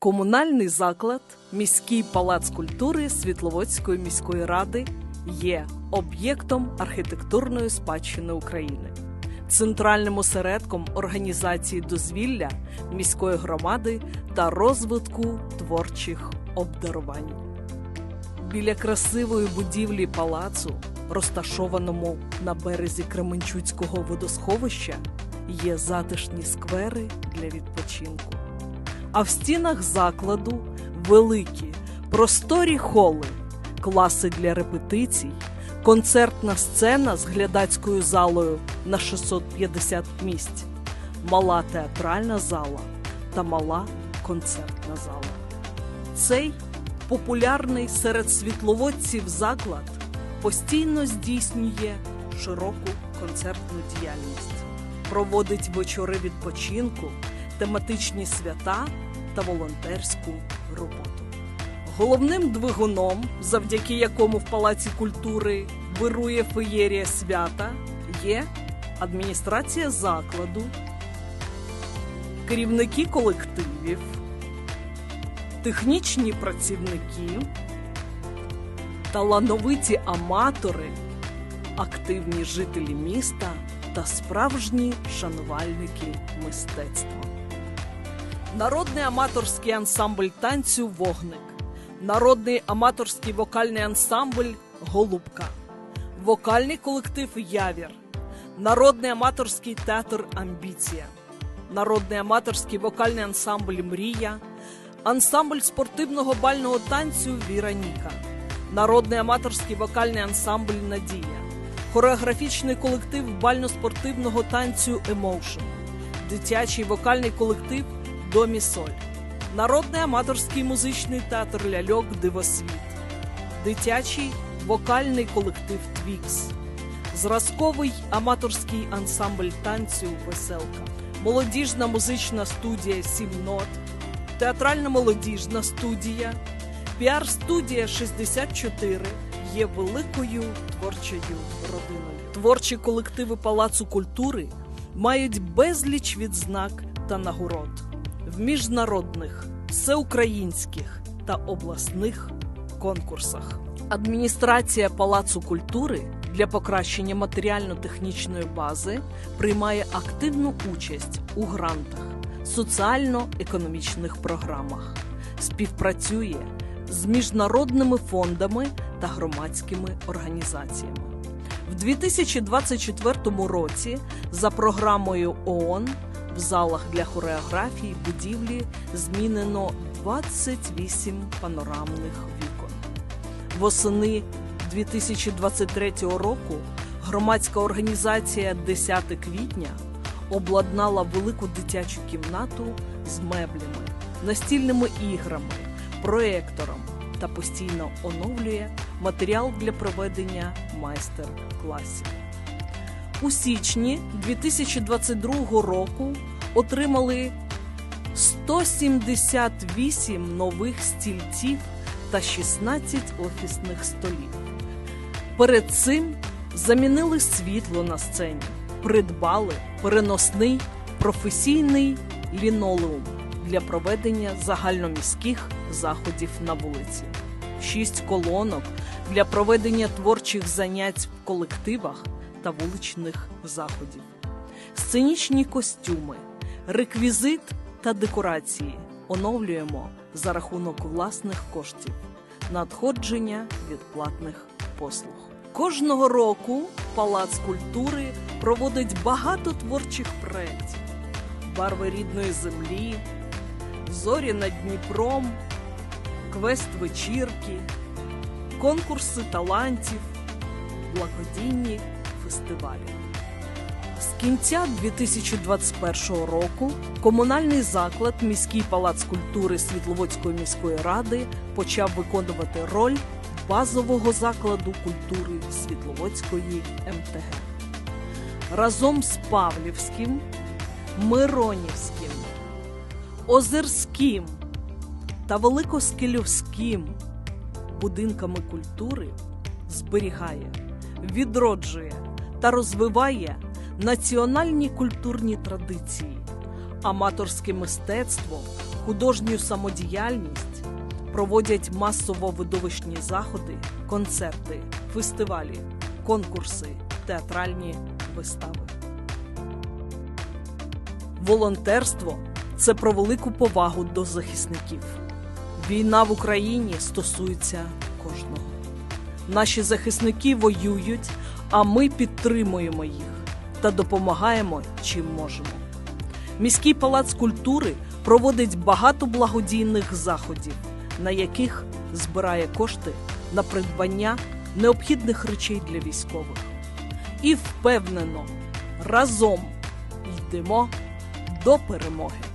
Комунальний заклад, міський палац культури Світловодської міської ради є об'єктом архітектурної спадщини України, центральним осередком організації дозвілля міської громади та розвитку творчих обдарувань. Біля красивої будівлі палацу, розташованому на березі Кременчуцького водосховища, є затишні сквери для відпочинку. А в стінах закладу великі, просторі холи, класи для репетицій, концертна сцена з глядацькою залою на 650 місць, мала театральна зала та мала концертна зала. Цей популярний серед світловодців заклад постійно здійснює широку концертну діяльність, проводить вечори відпочинку, тематичні свята та волонтерську роботу. Головним двигуном, завдяки якому в Палаці культури вирує феєрія свята, є адміністрація закладу, керівники колективів, технічні працівники, талановиті аматори, активні жителі міста та справжні шанувальники мистецтва. Народний аматорський ансамбль танцю Вогник, народний аматорський вокальний ансамбль Голубка, вокальний колектив Явір, народний аматорський театр Амбіція, народний аматорський вокальний ансамбль Мрія, ансамбль спортивного бального танцю Віроніка, народний аматорський вокальний ансамбль Надія, хореографічний колектив бально-спортивного танцю Емоушен, дитячий вокальний колектив Домі Соль, народний аматорський музичний театр Ляльок Дивосвіт, дитячий вокальний колектив Твікс, зразковий аматорський ансамбль танцю Веселка, молодіжна музична студія Сім Нот, театральна молодіжна студія, піар-студія 64 є великою творчою родиною. Творчі колективи Палацу культури мають безліч відзнак та нагород в міжнародних, всеукраїнських та обласних конкурсах. Адміністрація Палацу культури для покращення матеріально-технічної бази приймає активну участь у грантах, соціально-економічних програмах, співпрацює з міжнародними фондами та громадськими організаціями. В 2024 році за програмою ООН в залах для хореографії будівлі змінено 28 панорамних вікон. Восени 2023 року громадська організація 10 квітня обладнала велику дитячу кімнату з меблями, настільними іграми, проектором та постійно оновлює матеріал для проведення майстер-класів. У січні 2022 року отримали 178 нових стільців та 16 офісних столів. Перед цим замінили світло на сцені, придбали переносний професійний лінолеум для проведення загальноміських заходів на вулиці, 6 колонок для проведення творчих занять в колективах та вуличних заходів, сценічні костюми, реквізит та декорації оновлюємо за рахунок власних коштів, надходження від платних послуг. Кожного року Палац культури проводить багато творчих проєктів, барви рідної землі, зорі над Дніпром, квест вечірки, конкурси талантів, благодійні фестивалі. З кінця 2021 року комунальний заклад Міський палац культури Світловодської міської ради почав виконувати роль базового закладу культури Світловодської МТГ. Разом з Павлівським, Миронівським, Озерським та Великоскелівським будинками культури зберігає, відроджує та розвиває національні культурні традиції, аматорське мистецтво, художню самодіяльність, проводять масово-видовищні заходи, концерти, фестивалі, конкурси, театральні вистави. Волонтерство це про велику повагу до захисників. Війна в Україні стосується кожного. Наші захисники воюють, а ми підтримуємо їх та допомагаємо чим можемо. Міський палац культури проводить багато благодійних заходів, на яких збирає кошти на придбання необхідних речей для військових. І впевнено, разом йдемо до перемоги.